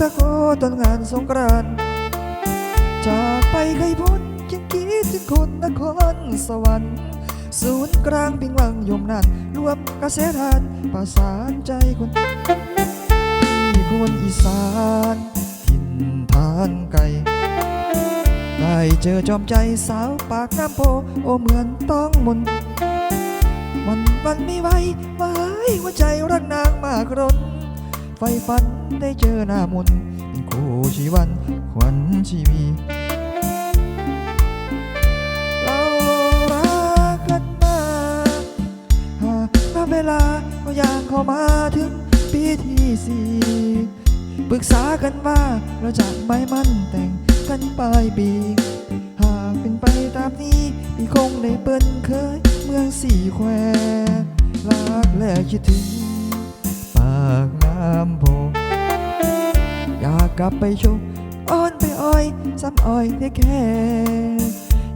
ตะโกตอนงานสงกรานต์จากไปไกลพ้นยังคิดถึงคนนครสวรรค์ศูนย์กลางปิงวังยมนันรวมเกษตรทานประสานใจคนที่คนอีสานถิ่นทางไกลได้เจอจอมใจสาวปากน้ำโพโอเหมือนต้องมนวันวันไม่ไหวไหวหัวใจรักนางมากรน ฟฝันได้เจอหน้ามนต์เป็นคู่ชีวันขวัญชีวีเรารักกันมาหากเวลาก็ย่างเข้ามาถึงปีที่สี่ปรึกษากันว่าเราจะไม่มั่นแต่งกันปลายปีหากเป็นไปตามนี้พี่คงได้เปิ้นเคยเมืองสี่แควรักและคิดถึงปากามโพอยากกลับไปชมอ้อนไปอ้อยซ้ำอ้อยแค่แค่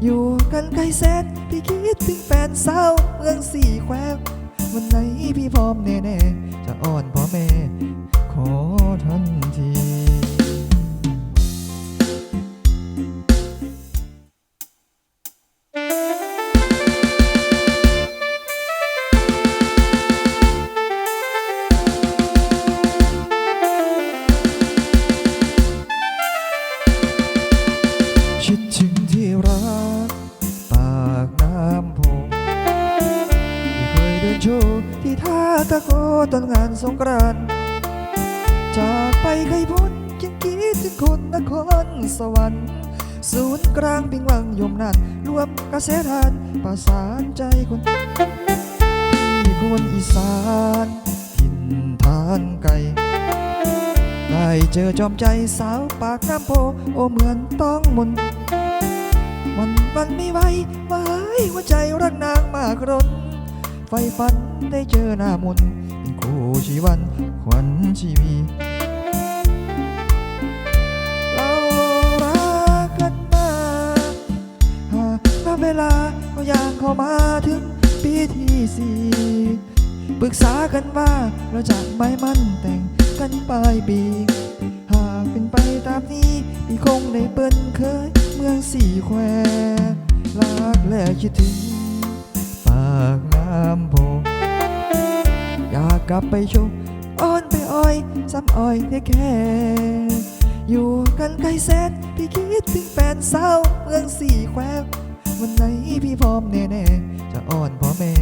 อยู่กันไกลแสนพี่คิดถึงแฟนสาวเมืองสี่แคววันไหนพี่พร้อมแน่ๆจะอ้อนพ่อแม่ ชที่ท่าตะโกตอนงานสงกรานต์จากไปไกลพ้นยังคิดถึงคนนครสวรรค์ศูนย์กลางปิงวังยมนันรวมเกษตรทานประสานใจคนคนอีสานถิ่นทางไกลได้เจอจอมใจสาวปากน้ำโพโอเหมือนต้องมนวันวันไม่ไหวไหวหัวใจรักนางมากรน ไฟฝันได้เจอหน้ามนเป็นครูชีวันขวัญชีวีเรารักกันมาหากเวลาก็ย่างเข้ามาถึงปีที่สี่ปรึกษากันว่าเราจะไม่มั่นแต่งกันปลายปีหากเป็นไปตามนี้พี่คงได้เปิ้นเคยเมืองสี่แควรักและคิดถึง กลับไปชมอ้อนไปอ้อยซ้ำอ้อยแค่แค่อยู่กันไกลแสนพี่คิดถึงแฟนสาวเมืองสี่แคววันไหนพี่พร้อมแน่ๆจะอ้อนพ่อแม่